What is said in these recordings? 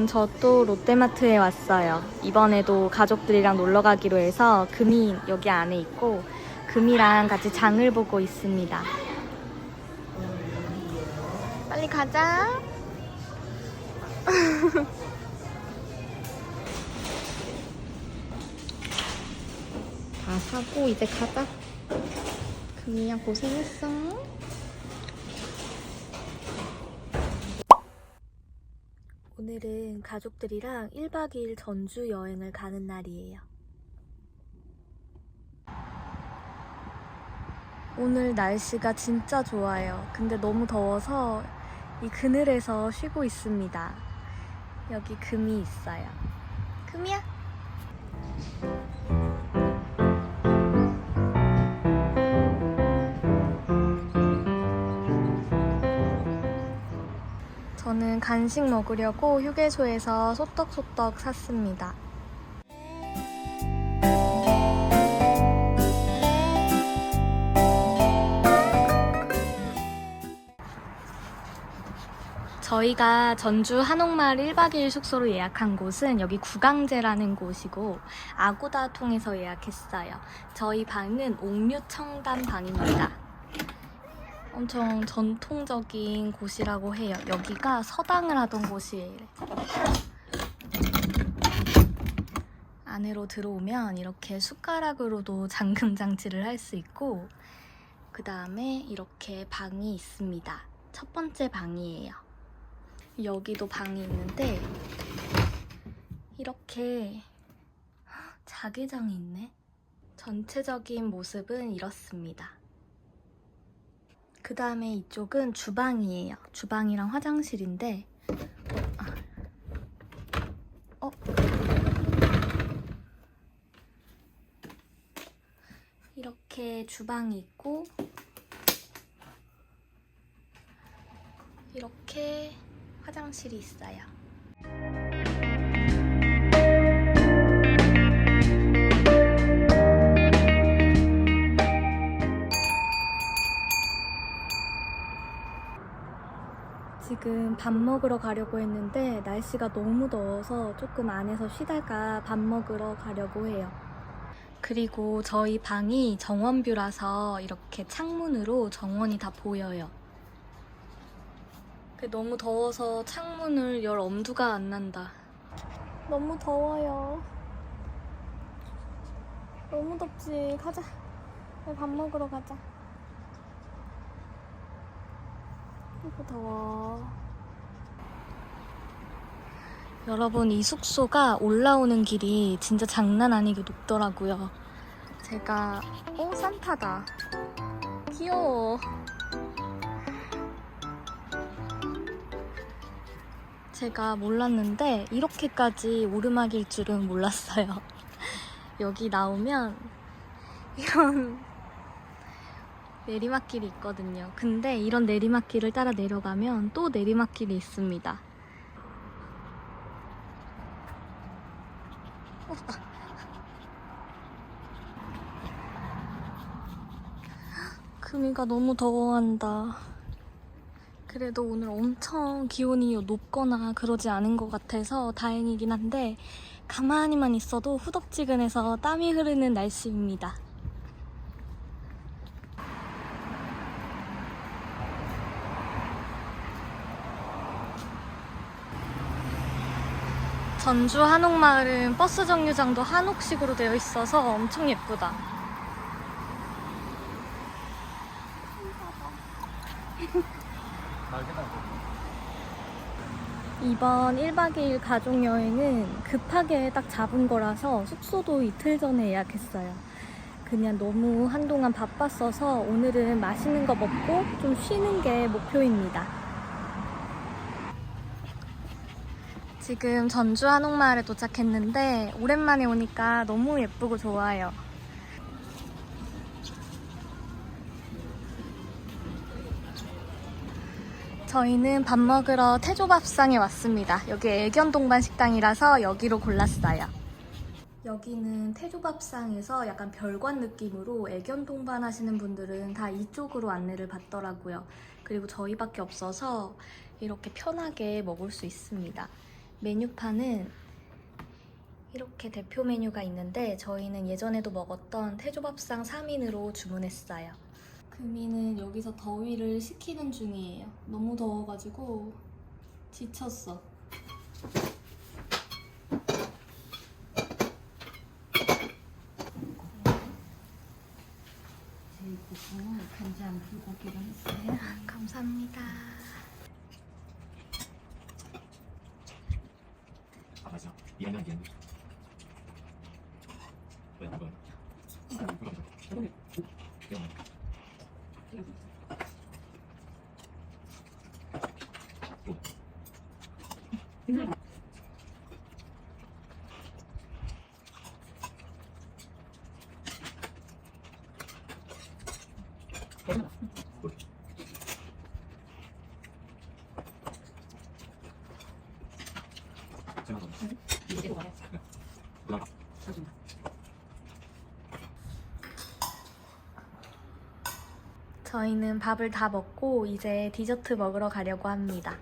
여러분, 저또 롯데마트에 왔어요. 이번에도 가족들이랑 놀러 가기로 해서 금이 여기 안에 있고, 금이랑 같이 장을 보고 있습니다. 빨리 가자. 다 사고 이제 가자. 금이야 고생했어. 오늘은 가족들이랑 1박 2일 전주 여행을 가는 날이에요. 오늘 날씨가 진짜 좋아요. 근데 너무 더워서 이 그늘에서 쉬고 있습니다. 여기 금이 있어요. 금이야? 저는 간식 먹으려고 휴게소에서 소떡소떡 샀습니다. 저희가 전주 한옥마을 1박 2일 숙소로 예약한 곳은 여기 구강제라는 곳이고 아고다 통해서 예약했어요. 저희 방은 옥류청담 방입니다. 엄청 전통적인 곳이라고 해요. 여기가 서당을 하던 곳이에요. 안으로 들어오면 이렇게 숟가락으로도 잠금 장치를 할 수 있고 그 다음에 이렇게 방이 있습니다. 첫 번째 방이에요. 여기도 방이 있는데 이렇게 자개장이 있네. 전체적인 모습은 이렇습니다. 그 다음에 이쪽은 주방이에요. 주방이랑 화장실인데, 어? 어? 이렇게 주방이 있고, 이렇게 화장실이 있어요. 지금 밥 먹으러 가려고 했는데 날씨가 너무 더워서 조금 안에서 쉬다가 밥 먹으러 가려고 해요. 그리고 저희 방이 정원뷰라서 이렇게 창문으로 정원이 다 보여요. 그 너무 더워서 창문을 열 엄두가 안 난다. 너무 더워요. 너무 덥지. 가자. 밥 먹으러 가자. 아이고 더워. 여러분 이 숙소가 올라오는 길이 진짜 장난 아니게 높더라고요. 제가 오 산타다. 귀여워. 제가 몰랐는데 이렇게까지 오르막일 줄은 몰랐어요. 여기 나오면 이런 내리막길이 있거든요. 근데 이런 내리막길을 따라 내려가면 또 내리막길이 있습니다. 금이가 너무 더워한다. 그래도 오늘 엄청 기온이 높거나 그러지 않은 것 같아서 다행이긴 한데 가만히만 있어도 후덥지근해서 땀이 흐르는 날씨입니다. 전주 한옥마을은 버스 정류장도 한옥식으로 되어 있어서 엄청 예쁘다. 이번 1박 2일 가족 여행은 급하게 딱 잡은 거라서 숙소도 이틀 전에 예약했어요. 그냥 너무 한동안 바빴어서 오늘은 맛있는 거 먹고 좀 쉬는 게 목표입니다. 지금 전주 한옥마을에 도착했는데 오랜만에 오니까 너무 예쁘고 좋아요. 저희는 밥 먹으러 태조밥상에 왔습니다. 여기 애견 동반 식당이라서 여기로 골랐어요. 여기는 태조밥상에서 약간 별관 느낌으로 애견 동반 하시는 분들은 다 이쪽으로 안내를 받더라고요. 그리고 저희밖에 없어서 이렇게 편하게 먹을 수 있습니다. 메뉴판은 이렇게 대표 메뉴가 있는데 저희는 예전에도 먹었던 태조밥상 3인으로 주문했어요. 금이는 여기서 더위를 식히는 중이에요. 너무 더워가지고 지쳤어. 제육볶음은 간장 불고기로 했어요. 감사합니다. 아 맞아 이해는 왜안 거야? 저희는 밥을 다 먹고 이제 디저트 먹으러 가려고 합니다.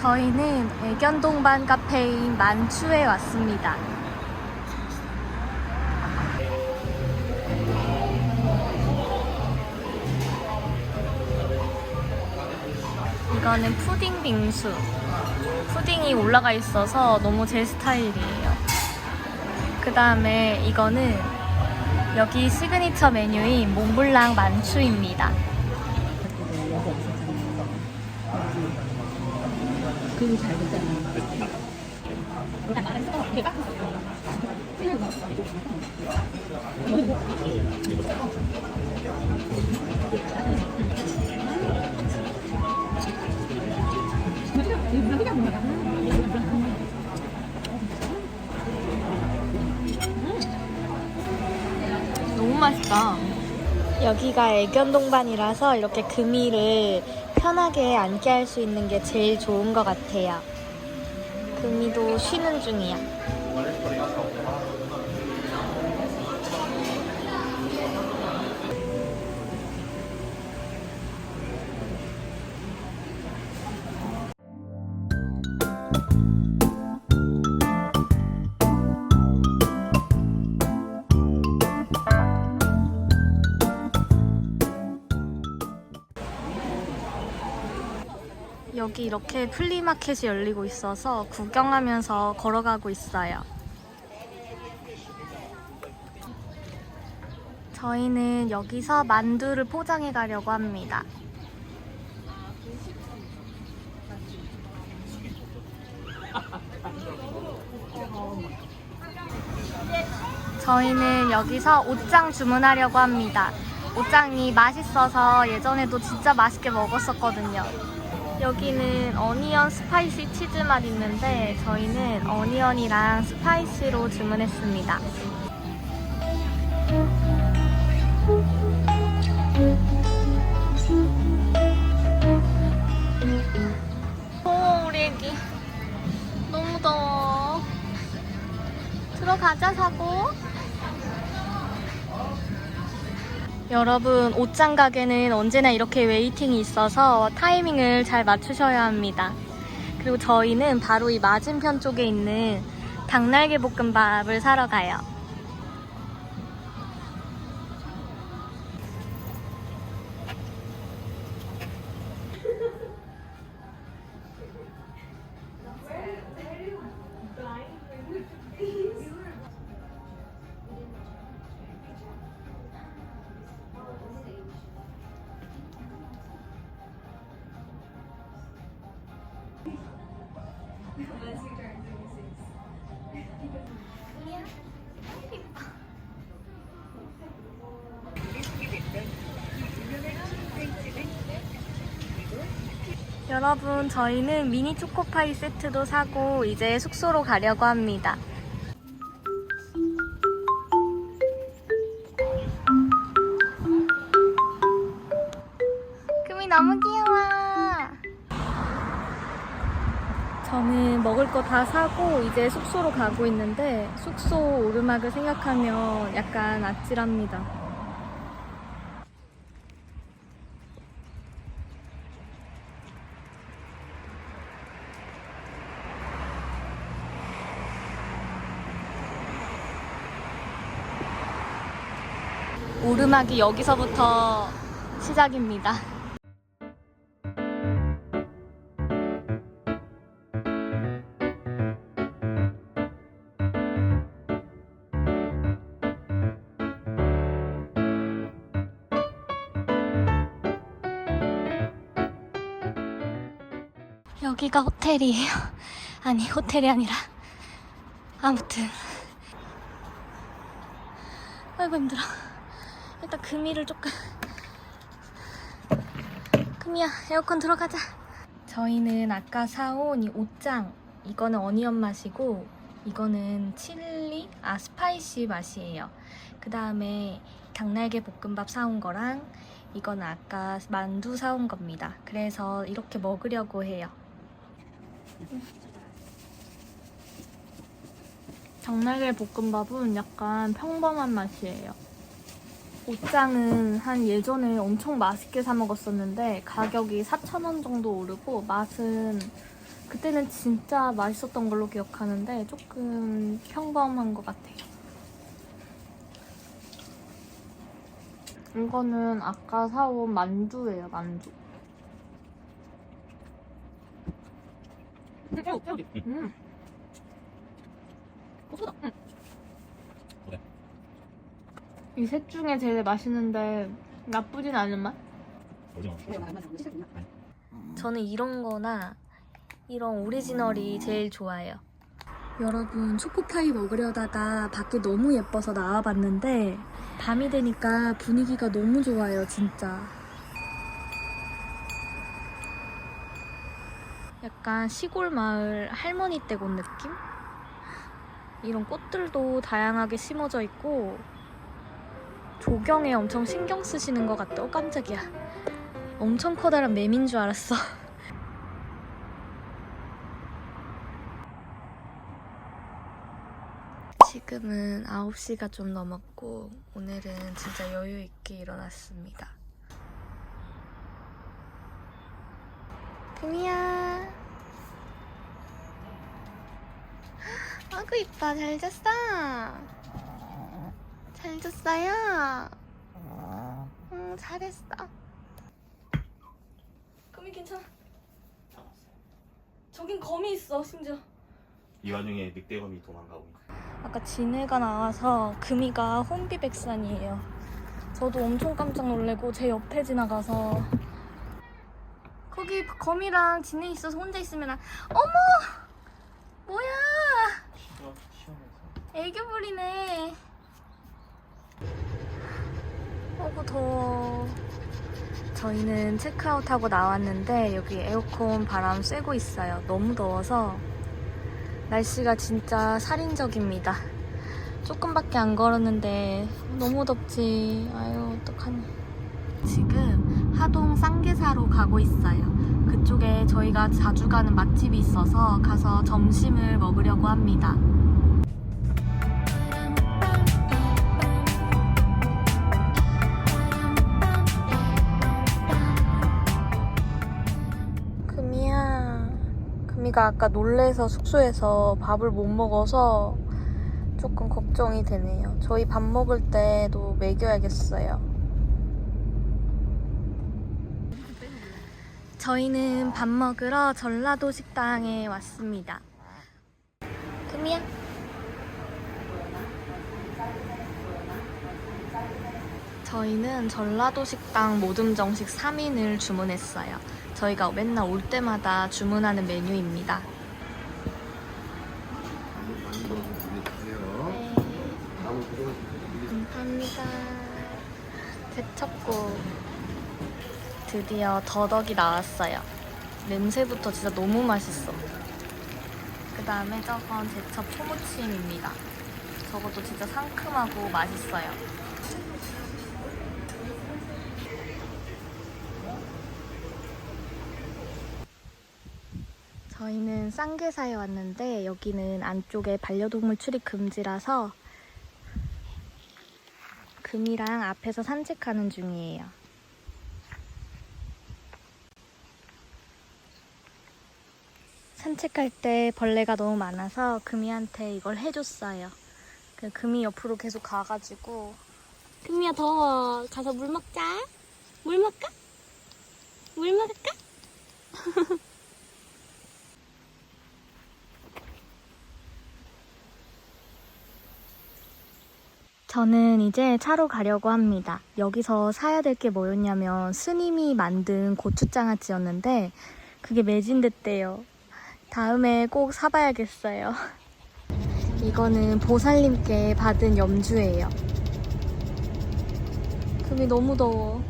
저희는 애견동반 카페인 만추에 왔습니다. 이거는 푸딩 빙수. 푸딩이 올라가 있어서 너무 제 스타일이에요. 그 다음에 이거는 여기 시그니처 메뉴인 몽블랑 만추입니다. 너무 맛있다. 여기가 애견 동반이라서 이렇게 금이를 편하게 앉게 할 수 있는 게 제일 좋은 것 같아요. 금이도 쉬는 중이야. 여기 이렇게 플리마켓이 열리고 있어서 구경하면서 걸어가고 있어요. 저희는 여기서 만두를 포장해 가려고 합니다. 저희는 여기서 옷장 주문하려고 합니다. 옷장이 맛있어서 예전에도 진짜 맛있게 먹었었거든요. 여기는 어니언 스파이시 치즈 맛 있는데 저희는 어니언이랑 스파이시로 주문했습니다. 오, 우리 애기. 너무 더워. 들어가자, 사고. 여러분, 옷장 가게는 언제나 이렇게 웨이팅이 있어서 타이밍을 잘 맞추셔야 합니다. 그리고 저희는 바로 이 맞은편 쪽에 있는 닭날개 볶음밥을 사러 가요. 여러분, 저희는 미니 초코파이 세트도 사고 이제 숙소로 가려고 합니다. 금이 너무 귀여워. 저는 먹을 거 다 사고 이제 숙소로 가고 있는데 숙소 오르막을 생각하면 약간 아찔합니다. 오르막이 여기서부터 시작입니다. 여기가 호텔이에요. 아니, 호텔이 아니라. 아무튼. 아이고, 힘들어. 일단 금이를 조금. 금이야, 에어컨 들어가자. 저희는 아까 사온 이 옷장. 이거는 어니언 맛이고, 이거는 칠리, 아, 스파이시 맛이에요. 그 다음에 닭날개 볶음밥 사온 거랑, 이거는 아까 만두 사온 겁니다. 그래서 이렇게 먹으려고 해요. 닭날개 볶음밥은 약간 평범한 맛이에요. 옷장은 한 예전에 엄청 맛있게 사 먹었었는데 가격이 4,000원 정도 오르고 맛은 그때는 진짜 맛있었던 걸로 기억하는데 조금 평범한 것 같아요. 이거는 아까 사온 만두예요, 만두. 음. 고소다. 응. 그래. 이 셋 중에 제일 맛있는데 나쁘진 않은 맛? 오징어. 저는 이런 거나 이런 오리지널이 제일 좋아요. 여러분, 초코파이 먹으려다가 밖에 너무 예뻐서 나와봤는데 밤이 되니까 분위기가 너무 좋아요, 진짜. 약간 시골 마을 할머니 댁 온 느낌? 이런 꽃들도 다양하게 심어져 있고 조경에 엄청 신경 쓰시는 것 같아. 어, 깜짝이야. 엄청 커다란 뱀인 줄 알았어. 지금은 9시가 좀 넘었고 오늘은 진짜 여유 있게 일어났습니다. 금이야. 아구 이뻐 잘 잤어. 잘 잤어요. 응 잘했어. 금이 괜찮아. 저긴 거미 있어 심지어. 이 와중에 늑대검이 도망가고 있어. 아까 진해가 나와서 금이가 혼비백산이에요. 저도 엄청 깜짝 놀래고 제 옆에 지나가서 거기 거미랑 진해 있어서 혼자 있으면 안- 어머 뭐야. 애교 부리네. 어구 더워. 저희는 체크아웃하고 나왔는데 여기 에어컨 바람 쐬고 있어요. 너무 더워서 날씨가 진짜 살인적입니다. 조금밖에 안 걸었는데 너무 덥지. 아유 어떡하니. 지금 하동 쌍계사로 가고 있어요. 그쪽에 저희가 자주 가는 맛집이 있어서 가서 점심을 먹으려고 합니다. 금이가 아까 놀래서 숙소에서 밥을 못 먹어서 조금 걱정이 되네요. 저희 밥 먹을 때도 먹여야겠어요. 저희는 밥 먹으러 전라도 식당에 왔습니다. 금이야. 저희는 전라도 식당 모듬 정식 3인을 주문했어요. 저희가 맨날 올 때마다 주문하는 메뉴입니다. 네. 감사합니다. 제첩국 드디어 더덕이 나왔어요. 냄새부터 진짜 너무 맛있어. 그 다음에 저건 제첩 초무침입니다. 저것도 진짜 상큼하고 맛있어요. 저희는 쌍계사에 왔는데 여기는 안쪽에 반려동물 출입 금지라서 금이랑 앞에서 산책하는 중이에요. 산책할 때 벌레가 너무 많아서 금이한테 이걸 해줬어요. 그 금이 옆으로 계속 가가지고 금이야 더워 가서 물 먹자. 물 먹까? 물 먹을까? 저는 이제 차로 가려고 합니다. 여기서 사야 될 게 뭐였냐면 스님이 만든 고추장아찌였는데 그게 매진됐대요. 다음에 꼭 사봐야겠어요. 이거는 보살님께 받은 염주예요. 금이 너무 더워.